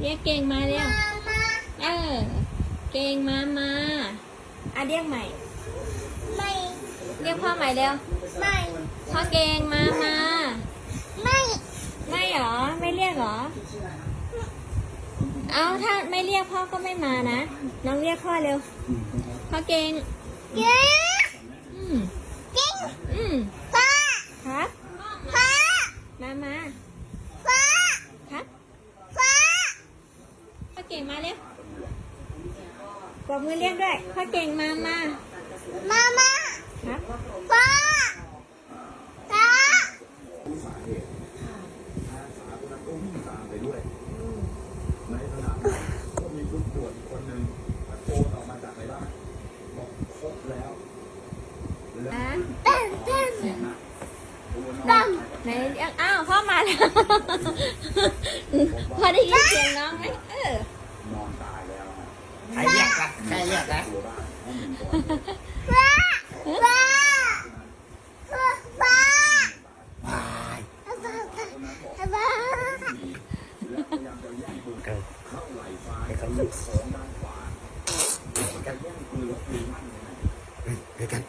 เรียกเก่งมาเร็ว เออ เก่งมามาอะเรียกใหม่ ไม่ เรียกพ่อใหม่เร็ว ไม่ พ่อเก่งมามา ไม่ ไม่เหรอ ไม่เรียกเหรอ เอาถ้าไม่เรียกพ่อก็ไม่มานะ น้องเรียกพ่อเร็ว พ่อเก่งเย้อืมจริงอืมพ่อครับพ่อมามาพ่อครับพ่อพ่อ เก่งมาเร็วกดมือเรียกด้วยพ่อเก่งมามามามาครับพ่อพ่อในขณะนั้นก็มีผู้ป่วยคนหนึ่งตะโกนออกมาจากในบ้านบอกพบแล้วนะเต้นเต้นไหนไหนอ้าวพ่อมาแล้วพ่อได้ยินเสียงน้อง ด้านขวาจะกันเฮ้ยเดี๋ยวกัน